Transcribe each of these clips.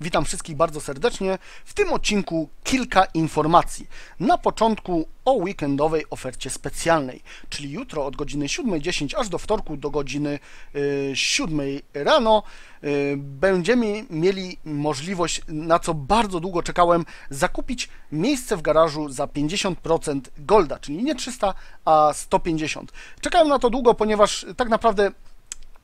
Witam wszystkich bardzo serdecznie. W tym odcinku kilka informacji. Na początku o weekendowej ofercie specjalnej, czyli jutro od godziny 7.10 aż do wtorku do godziny y, 7 rano y, będziemy mieli możliwość, na co bardzo długo czekałem, zakupić miejsce w garażu za 50% golda, czyli nie 300, a 150. Czekałem na to długo, ponieważ tak naprawdę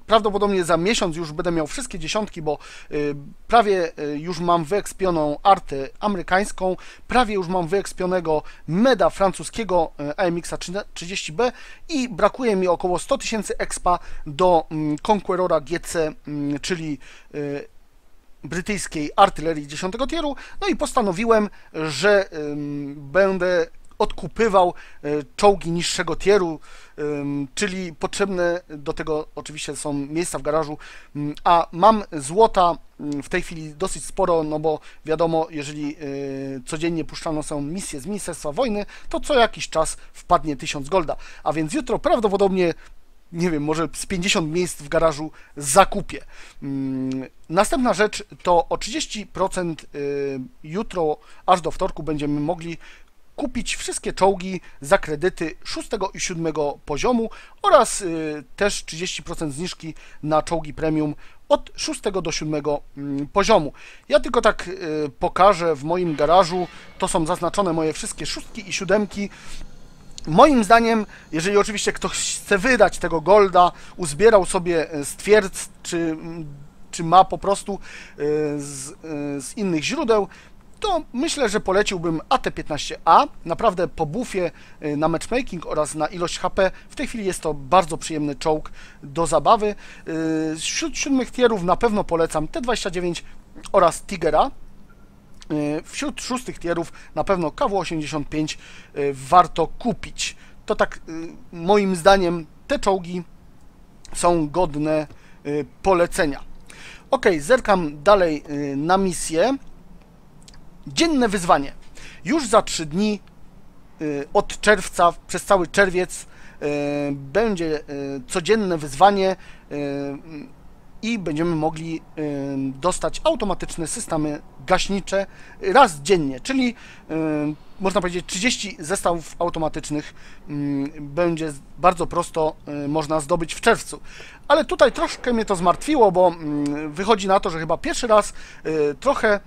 prawdopodobnie za miesiąc już będę miał wszystkie dziesiątki, bo y, prawie y, już mam wyekspioną artę amerykańską, prawie już mam wyekspionego meda francuskiego y, AMX 30B i brakuje mi około 100 tysięcy expa do mm, Conquerora GC, mm, czyli brytyjskiej artylerii 10 tieru, no i postanowiłem, że będę odkupywał e, czołgi niższego tieru, czyli potrzebne do tego oczywiście są miejsca w garażu, mm, a mam złota mm, w tej chwili dosyć sporo, no bo wiadomo, jeżeli e, codziennie puszczane są misje z Ministerstwa Wojny, to co jakiś czas wpadnie 1000 golda, a więc jutro prawdopodobnie nie wiem, może z 50 miejsc w garażu zakupię. Mm, następna rzecz to o 30% y, jutro, aż do wtorku będziemy mogli kupić wszystkie czołgi za kredyty 6 i 7 poziomu oraz y, też 30% zniżki na czołgi premium od 6 do 7 mm, poziomu. Ja tylko tak y, pokażę w moim garażu, to są zaznaczone moje wszystkie szóstki i siódemki. Moim zdaniem, jeżeli oczywiście ktoś chce wydać tego golda, uzbierał sobie y, z twierdz, czy, czy ma po prostu z, z innych źródeł, to myślę, że poleciłbym AT-15A. Naprawdę po bufie y, na matchmaking oraz na ilość HP w tej chwili jest to bardzo przyjemny czołg do zabawy. Y, wśród siódmych tierów na pewno polecam T-29 oraz Tigera. Y, wśród szóstych tierów na pewno KW-85 warto kupić. To tak moim zdaniem te czołgi są godne polecenia. Ok, zerkam dalej na misję. Dzienne wyzwanie. Już za 3 dni y, od czerwca przez cały czerwiec y, będzie y, codzienne wyzwanie i będziemy mogli dostać automatyczne systemy gaśnicze raz dziennie, czyli można powiedzieć 30 zestawów automatycznych będzie bardzo prosto można zdobyć w czerwcu. Ale tutaj troszkę mnie to zmartwiło, bo wychodzi na to, że chyba pierwszy raz trochę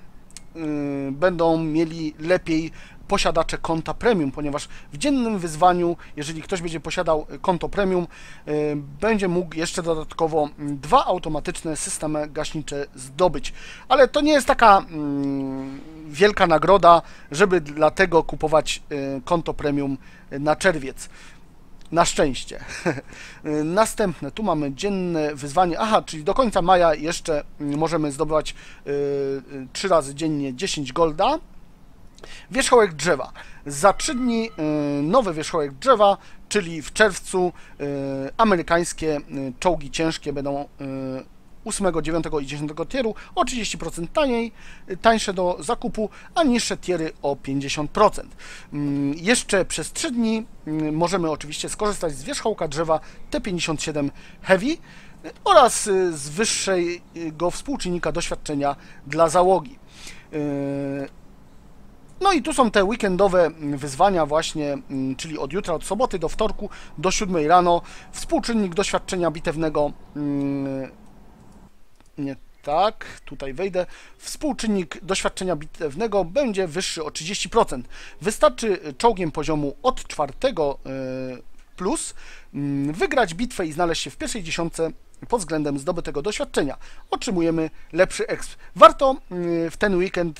będą mieli lepiej posiadacze konta premium, ponieważ w dziennym wyzwaniu, jeżeli ktoś będzie posiadał konto premium, y, będzie mógł jeszcze dodatkowo dwa automatyczne systemy gaśnicze zdobyć. Ale to nie jest taka mm, wielka nagroda, żeby dlatego kupować y, konto premium na czerwiec. Na szczęście. Następne, tu mamy dzienne wyzwanie. Aha, czyli do końca maja jeszcze możemy zdobywać yy, 3 razy dziennie 10 golda. Wierzchołek drzewa. Za 3 dni yy, nowy wierzchołek drzewa, czyli w czerwcu yy, amerykańskie yy, czołgi ciężkie będą 8, 9 i 10 tieru o 30% taniej, tańsze do zakupu, a niższe tiery o 50%. Mm, jeszcze przez 3 dni mm, możemy oczywiście skorzystać z wierzchołka drzewa T57 Heavy oraz y, z wyższego współczynnika doświadczenia dla załogi. Y, no i tu są te weekendowe wyzwania właśnie, mm, czyli od jutra, od soboty do wtorku do 7 rano. Współczynnik doświadczenia bitewnego nie tak, tutaj wejdę, współczynnik doświadczenia bitewnego będzie wyższy o 30%. Wystarczy czołgiem poziomu od czwartego e, plus mm, wygrać bitwę i znaleźć się w pierwszej dziesiątce pod względem zdobytego doświadczenia. Otrzymujemy lepszy exp. Warto mm, w ten weekend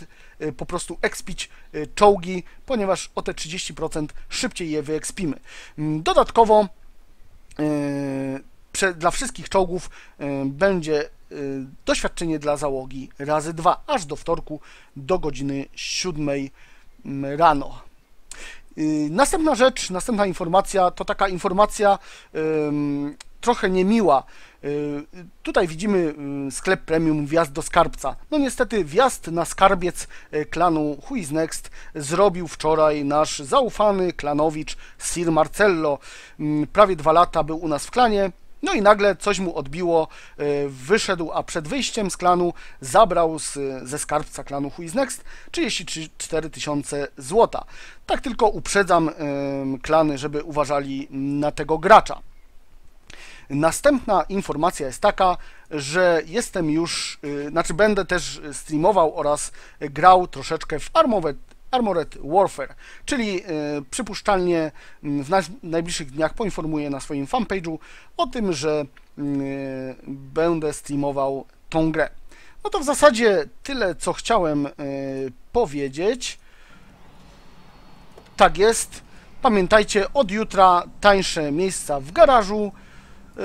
po prostu expić czołgi, ponieważ o te 30% szybciej je wyekspimy. Mm, dodatkowo dla wszystkich czołgów będzie Y, doświadczenie dla załogi razy dwa, aż do wtorku do godziny 7 mm, rano. Y, następna rzecz, następna informacja to taka informacja trochę niemiła. Y, tutaj widzimy sklep premium wjazd do skarbca. No niestety wjazd na skarbiec klanu Who is Next zrobił wczoraj nasz zaufany klanowicz Sir Marcello. Mm, prawie dwa lata był u nas w klanie No i nagle coś mu odbiło, y, wyszedł, a przed wyjściem z klanu zabrał z, ze skarbca klanu Who is Next 34 tysiące złota. Tak tylko uprzedzam y, klany, żeby uważali na tego gracza. Następna informacja jest taka, że jestem już, y, znaczy będę też streamował oraz grał troszeczkę w Armored, Armored Warfare, czyli y, przypuszczalnie w naj- najbliższych dniach poinformuję na swoim fanpage'u o tym, że będę streamował tą grę. No to w zasadzie tyle, co chciałem y, powiedzieć. Tak jest. Pamiętajcie, od jutra tańsze miejsca w garażu. Yy,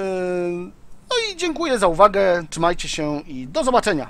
No i dziękuję za uwagę. Trzymajcie się i do zobaczenia.